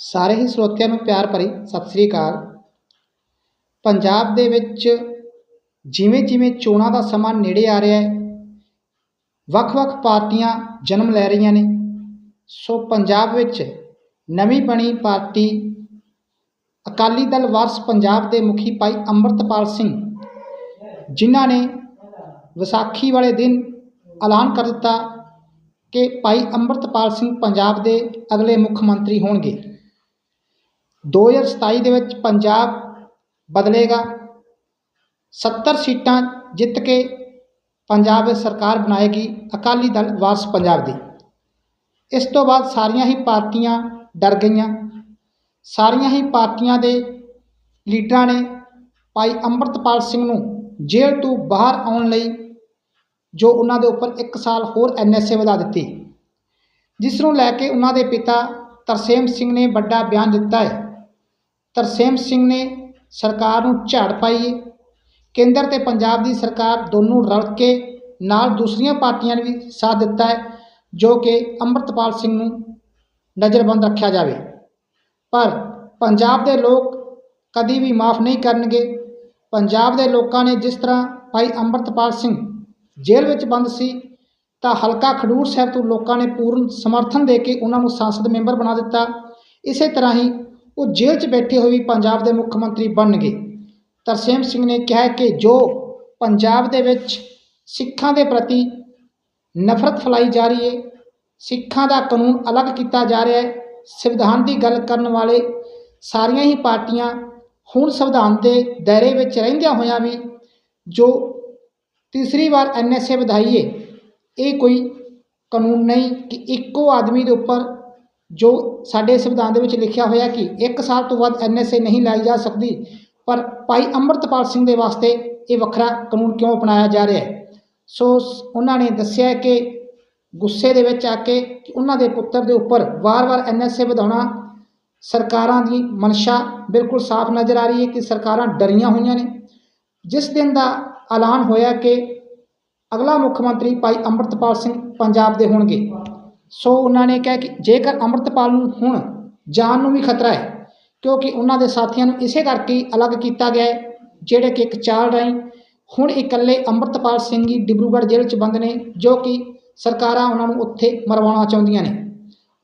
ਸਾਰੇ ਹੀ ਸਰੋਤਿਆਂ ਨੂੰ ਪਿਆਰ ਭਰੀ ਸਤਿ ਸ੍ਰੀ ਅਕਾਲ। ਪੰਜਾਬ ਦੇ ਵਿੱਚ ਜਿਵੇਂ ਜਿਵੇਂ ਚੋਣਾਂ ਦਾ ਸਮਾਂ ਨੇੜੇ ਆ ਰਿਹਾ ਹੈ ਵੱਖ ਵੱਖ ਪਾਰਟੀਆਂ ਜਨਮ ਲੈ ਰਹੀਆਂ ਨੇ। ਸੋ ਪੰਜਾਬ ਵਿੱਚ ਨਵੀਂ ਬਣੀ ਪਾਰਟੀ ਅਕਾਲੀ ਦਲ ਵਾਰਸ ਪੰਜਾਬ ਦੇ ਮੁਖੀ ਭਾਈ ਅੰਮ੍ਰਿਤਪਾਲ ਸਿੰਘ, ਜਿਨ੍ਹਾਂ ਨੇ ਵਿਸਾਖੀ ਵਾਲੇ ਦਿਨ ਐਲਾਨ ਕਰ ਦਿੱਤਾ ਕਿ ਭਾਈ ਅੰਮ੍ਰਿਤਪਾਲ ਸਿੰਘ ਪੰਜਾਬ ਦੇ ਅਗਲੇ ਮੁੱਖ ਮੰਤਰੀ ਹੋਣਗੇ। 2027 ਦੇ ਵਿੱਚ ਪੰਜਾਬ ਬਦਲੇਗਾ। 70 ਸੀਟਾਂ ਜਿੱਤ ਕੇ ਪੰਜਾਬ ਵਿੱਚ ਸਰਕਾਰ ਬਣਾਏਗੀ। ਅਕਾਲੀ ਦਲ ਵਾਰਸ ਪੰਜਾਬ ਦੀ। ਇਸ ਤੋਂ ਬਾਅਦ ਸਾਰੀਆਂ ਹੀ ਪਾਰਟੀਆਂ ਡਰ ਗਈਆਂ। ਸਾਰੀਆਂ ਹੀ ਪਾਰਟੀਆਂ ਦੇ ਲੀਡਰਾਂ ਨੇ ਭਾਈ ਅੰਮ੍ਰਿਤਪਾਲ ਸਿੰਘ ਨੂੰ ਜੇਲ੍ਹ ਤੋਂ ਬਾਹਰ ਆਉਣ ਲਈ ਜੋ ਉਹਨਾਂ ਦੇ ਉੱਪਰ 1 ਸਾਲ ਹੋਰ ਐਨਐਸਏ ਵਧਾ ਦਿੱਤੀ। ਜਿਸ ਨੂੰ ਲੈ ਕੇ ਉਹਨਾਂ ਦੇ ਪਿਤਾ ਤਰਸੇਮ ਸਿੰਘ ਨੇ ਵੱਡਾ ਬਿਆਨ ਦਿੱਤਾ ਹੈ। ਤਰਸੇਮ ਸਿੰਘ ਨੇ ਸਰਕਾਰ ਨੂੰ ਝਾੜ ਪਾਈ ਕੇਂਦਰ ਤੇ ਪੰਜਾਬ ਦੀ ਸਰਕਾਰ ਦੋਨੋਂ ਰਲ ਕੇ ਨਾਲ ਦੂਸਰੀਆਂ ਪਾਰਟੀਆਂ ਨੇ ਵੀ ਸਾਥ ਦਿੱਤਾ ਹੈ, ਜੋ ਕਿ ਅੰਮ੍ਰਿਤਪਾਲ ਸਿੰਘ ਨੂੰ ਨਜ਼ਰਬੰਦ ਰੱਖਿਆ ਜਾਵੇ। ਪਰ ਪੰਜਾਬ ਦੇ ਲੋਕ ਕਦੀ ਵੀ ਮਾਫ ਨਹੀਂ ਕਰਨਗੇ। ਪੰਜਾਬ ਦੇ ਲੋਕਾਂ ਨੇ ਜਿਸ ਤਰ੍ਹਾਂ ਭਾਈ ਅੰਮ੍ਰਿਤਪਾਲ ਸਿੰਘ ਜੇਲ੍ਹ ਵਿੱਚ ਬੰਦ ਸੀ, ਤਾਂ ਹਲਕਾ ਖਡੂਰ ਸਾਹਿਬ ਤੋਂ ਲੋਕਾਂ ਨੇ ਪੂਰਨ ਸਮਰਥਨ ਦੇ ਕੇ ਉਹਨਾਂ ਨੂੰ ਸੰਸਦ ਮੈਂਬਰ ਬਣਾ ਦਿੱਤਾ। ਇਸੇ ਤਰ੍ਹਾਂ ਹੀ ਉਹ ਜੇਲ੍ਹ 'ਚ ਬੈਠੇ ਹੋਏ ਵੀ ਪੰਜਾਬ ਦੇ ਮੁੱਖ ਮੰਤਰੀ ਬਣਨਗੇ। ਤਰਸੇਮ ਸਿੰਘ ਨੇ ਕਿਹਾ ਕਿ ਜੋ ਪੰਜਾਬ ਦੇ ਵਿੱਚ ਸਿੱਖਾਂ ਦੇ ਪ੍ਰਤੀ ਨਫ਼ਰਤ ਫੈਲਾਈ ਜਾ ਰਹੀ ਹੈ, ਸਿੱਖਾਂ ਦਾ ਕਾਨੂੰਨ ਅਲੱਗ ਕੀਤਾ ਜਾ ਰਿਹਾ ਹੈ, ਸੰਵਿਧਾਨ ਦੀ ਗੱਲ ਕਰਨ ਵਾਲੇ ਸਾਰੀਆਂ ਹੀ ਪਾਰਟੀਆਂ ਹੁਣ ਸੰਵਿਧਾਨ ਦੇ ਦਾਇਰੇ ਵਿੱਚ ਰਹਿੰਦਿਆਂ ਹੋਇਆਂ ਵੀ, ਜੋ ਤੀਸਰੀ ਵਾਰ ਐਨਐਸਏ ਵਧਾਈ ਹੈ, ਇਹ ਕੋਈ ਕਾਨੂੰਨ ਨਹੀਂ ਕਿ ਇੱਕੋ ਆਦਮੀ ਦੇ ਉੱਪਰ ਜੋ ਸਾਡੇ ਸੰਵਿਧਾਨ ਦੇ ਵਿੱਚ ਲਿਖਿਆ ਹੋਇਆ ਕਿ ਇੱਕ ਸਾਲ ਤੋਂ ਵੱਧ ਐਨਐਸਏ ਨਹੀਂ ਲਾਈ ਜਾ ਸਕਦੀ, ਪਰ ਭਾਈ ਅੰਮ੍ਰਿਤਪਾਲ ਸਿੰਘ ਦੇ ਵਾਸਤੇ ਇਹ ਵੱਖਰਾ ਕਾਨੂੰਨ ਕਿਉਂ ਅਪਣਾਇਆ ਜਾ ਰਿਹਾ ਹੈ? ਸੋ ਉਹਨਾਂ ਨੇ ਦੱਸਿਆ ਕਿ ਗੁੱਸੇ ਦੇ ਵਿੱਚ ਆ ਕੇ ਉਹਨਾਂ ਦੇ ਪੁੱਤਰ ਦੇ ਉੱਪਰ ਵਾਰ-ਵਾਰ ਐਨਐਸਏ ਵਧਾਉਣਾ ਸਰਕਾਰਾਂ ਦੀ ਮਨਸ਼ਾ ਬਿਲਕੁਲ ਸਾਫ਼ ਨਜ਼ਰ ਆ ਰਹੀ ਹੈ ਕਿ ਸਰਕਾਰਾਂ ਡਰੀਆਂ ਹੋਈਆਂ ਨੇ। ਜਿਸ ਦਿਨ ਦਾ ਐਲਾਨ ਹੋਇਆ ਕਿ ਅਗਲਾ ਮੁੱਖ ਮੰਤਰੀ ਭਾਈ ਅੰਮ੍ਰਿਤਪਾਲ ਸਿੰਘ ਪੰਜਾਬ ਦੇ ਹੋਣਗੇ। ਸੋ ਉਹਨਾਂ ਨੇ ਕਿਹਾ ਕਿ ਜੇਕਰ ਅੰਮ੍ਰਿਤਪਾਲ ਨੂੰ ਹੁਣ ਜਾਨ ਨੂੰ ਵੀ ਖਤਰਾ ਹੈ, ਕਿਉਂਕਿ ਉਹਨਾਂ ਦੇ ਸਾਥੀਆਂ ਨੂੰ ਇਸੇ ਕਰਕੇ ਹੀ ਅਲੱਗ ਕੀਤਾ ਗਿਆ ਹੈ, ਜਿਹੜੇ ਕਿ ਇੱਕ ਚਾਲ ਰਾਹੀਂ ਹੁਣ ਇਕੱਲੇ ਅੰਮ੍ਰਿਤਪਾਲ ਸਿੰਘ ਹੀ ਡਿਬਰੂਗੜ੍ਹ ਜੇਲ੍ਹ 'ਚ ਬੰਦ ਨੇ, ਜੋ ਕਿ ਸਰਕਾਰਾਂ ਉਹਨਾਂ ਨੂੰ ਉੱਥੇ ਮਰਵਾਉਣਾ ਚਾਹੁੰਦੀਆਂ ਨੇ।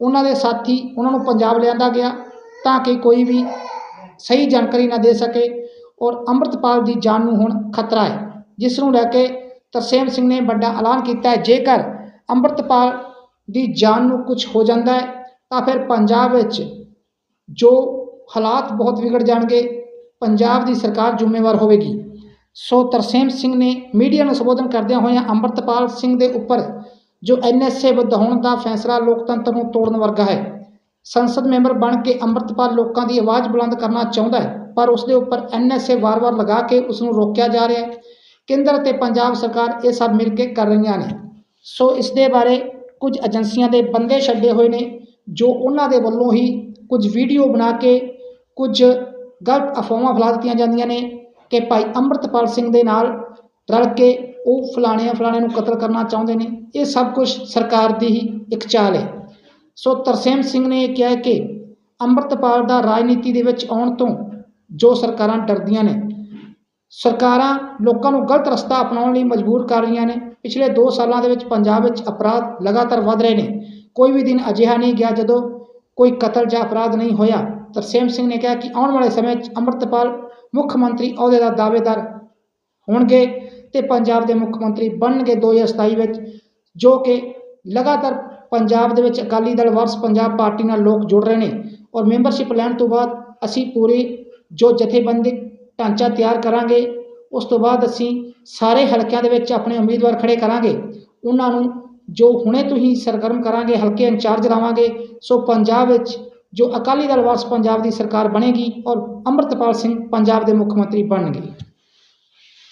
ਉਹਨਾਂ ਦੇ ਸਾਥੀ ਉਹਨਾਂ ਨੂੰ ਪੰਜਾਬ ਲਿਆਂਦਾ ਗਿਆ ਤਾਂ ਕਿ ਕੋਈ ਵੀ ਸਹੀ ਜਾਣਕਾਰੀ ਨਾ ਦੇ ਸਕੇ ਔਰ ਅੰਮ੍ਰਿਤਪਾਲ ਦੀ ਜਾਨ ਨੂੰ ਹੁਣ ਖਤਰਾ ਹੈ, ਜਿਸ ਨੂੰ ਲੈ ਕੇ ਤਰਸੇਮ ਸਿੰਘ ਨੇ ਵੱਡਾ ਐਲਾਨ ਕੀਤਾ ਹੈ। ਜੇਕਰ ਅੰਮ੍ਰਿਤਪਾਲ ਦੀ ਜਾਨ ਨੂੰ ਕੁਝ ਹੋ ਜਾਂਦਾ ਹੈ, ਤਾਂ ਫਿਰ ਪੰਜਾਬ ਵਿੱਚ ਜੋ ਹਾਲਾਤ ਬਹੁਤ ਵਿਗੜ ਜਾਣਗੇ, ਪੰਜਾਬ ਦੀ ਸਰਕਾਰ ਜ਼ਿੰਮੇਵਾਰ ਹੋਵੇਗੀ। ਸੋ ਤਰਸੇਮ ਸਿੰਘ ਨੇ ਮੀਡੀਆ ਨੂੰ ਸੰਬੋਧਨ ਕਰਦਿਆਂ ਹੋਇਆਂ ਅੰਮ੍ਰਿਤਪਾਲ ਸਿੰਘ ਦੇ ਉੱਪਰ ਜੋ ਐਨਐਸਏ ਵਧਾਉਣ ਦਾ ਫੈਸਲਾ ਲੋਕਤੰਤਰ ਨੂੰ ਤੋੜਨ ਵਰਗਾ ਹੈ, ਸੰਸਦ ਮੈਂਬਰ ਬਣ ਕੇ ਅੰਮ੍ਰਿਤਪਾਲ ਲੋਕਾਂ ਦੀ ਆਵਾਜ਼ ਬੁਲੰਦ ਕਰਨਾ ਚਾਹੁੰਦਾ ਹੈ, ਪਰ ਉਸ ਦੇ ਉੱਪਰ ਐਨਐਸਏ ਵਾਰ-ਵਾਰ ਲਗਾ ਕੇ ਉਸ ਨੂੰ ਰੋਕਿਆ ਜਾ ਰਿਹਾ ਹੈ। ਕੇਂਦਰ ਅਤੇ ਪੰਜਾਬ ਸਰਕਾਰ ਇਹ ਸਭ ਮਿਲ ਕੇ ਕਰ ਰਹੀਆਂ ਨੇ। ਸੋ ਇਸ ਦੇ ਬਾਰੇ ਕੁਝ ਏਜੰਸੀਆਂ ਦੇ ਬੰਦੇ ਛੱਡੇ ਹੋਏ ਨੇ, ਜੋ ਉਹਨਾਂ ਦੇ ਵੱਲੋਂ ਹੀ ਕੁਝ ਵੀਡੀਓ ਬਣਾ ਕੇ ਕੁਝ ਗਲਤ ਅਫਵਾਹਾਂ ਫੈਲਾ ਦਿੱਤੀਆਂ ਜਾਂਦੀਆਂ ਨੇ ਕਿ ਭਾਈ ਅੰਮ੍ਰਿਤਪਾਲ ਸਿੰਘ ਦੇ ਨਾਲ ਰਲ ਕੇ ਉਹ ਫਲਾਣਿਆਂ ਫਲਾਣਿਆਂ ਨੂੰ ਕਤਲ ਕਰਨਾ ਚਾਹੁੰਦੇ ਨੇ। ਇਹ ਸਭ ਕੁਝ ਸਰਕਾਰ ਦੀ ਹੀ ਇੱਕ ਚਾਲ ਹੈ। ਸੋ ਤਰਸੇਮ ਸਿੰਘ ਨੇ ਇਹ ਕਿਹਾ ਕਿ ਅੰਮ੍ਰਿਤਪਾਲ ਦਾ ਰਾਜਨੀਤੀ ਦੇ ਵਿੱਚ ਆਉਣ ਤੋਂ ਜੋ ਸਰਕਾਰਾਂ ਡਰਦੀਆਂ ਨੇ ਸਰਕਾਰਾਂ ਲੋਕਾਂ ਨੂੰ ਗਲਤ ਰਸਤਾ ਅਪਣਾਉਣ ਲਈ ਮਜਬੂਰ ਕਰ ਰਹੀਆਂ ਨੇ। ਪਿਛਲੇ 2 ਸਾਲਾਂ ਦੇ ਵਿੱਚ ਪੰਜਾਬ ਵਿੱਚ ਅਪਰਾਧ ਲਗਾਤਾਰ ਵਧ ਰਹੇ ਨੇ। ਕੋਈ ਵੀ ਦਿਨ ਅਜਿਹਾ ਨਹੀਂ ਗਿਆ ਜਦੋਂ ਕੋਈ ਕਤਲ ਜਾਂ ਅਪਰਾਧ ਨਹੀਂ ਹੋਇਆ। ਤਰਸੇਮ ਸਿੰਘ ਨੇ ਕਿਹਾ ਕਿ ਆਉਣ ਵਾਲੇ ਸਮੇਂ 'ਚ ਅੰਮ੍ਰਿਤਪਾਲ ਮੁੱਖ ਮੰਤਰੀ ਅਹੁਦੇ ਦਾ ਦਾਅਵੇਦਾਰ ਹੋਣਗੇ ਤੇ ਪੰਜਾਬ ਦੇ ਮੁੱਖ ਮੰਤਰੀ ਬਣਨਗੇ 2027 ਵਿੱਚ, ਜੋ ਕਿ ਲਗਾਤਾਰ ਪੰਜਾਬ ਦੇ ਵਿੱਚ ਅਕਾਲੀ ਦਲ ਵਰਸ ਪੰਜਾਬ ਪਾਰਟੀ ਨਾਲ ਲੋਕ ਜੁੜ ਰਹੇ ਨੇ। ਔਰ ਮੈਂਬਰਸ਼ਿਪ ਲੈਣ ਤੋਂ ਬਾਅਦ ਅਸੀਂ ਪੂਰੀ ਜੋ ਜਥੇਬੰਦੀ ਢਾਂਚਾ ਤਿਆਰ ਕਰਾਂਗੇ, ਉਸ ਤੋਂ ਬਾਅਦ ਅਸੀਂ ਸਾਰੇ ਹਲਕਿਆਂ ਦੇ ਵਿੱਚ ਆਪਣੇ ਉਮੀਦਵਾਰ ਖੜੇ ਕਰਾਂਗੇ। ਉਹਨਾਂ ਨੂੰ ਜੋ ਹੁਣੇ ਤੋਂ ਹੀ ਸਰਗਰਮ ਕਰਾਂਗੇ, ਹਲਕੇ ਇੰਚਾਰਜ ਲਾਵਾਂਗੇ, ਸੋ ਪੰਜਾਬ ਵਿੱਚ ਜੋ ਅਕਾਲੀ ਦਲ ਵਾਰਸ ਪੰਜਾਬ ਦੀ ਸਰਕਾਰ ਬਣੇਗੀ ਔਰ ਅੰਮ੍ਰਿਤਪਾਲ ਸਿੰਘ ਪੰਜਾਬ ਦੇ ਮੁੱਖ ਮੰਤਰੀ ਬਣਨਗੇ।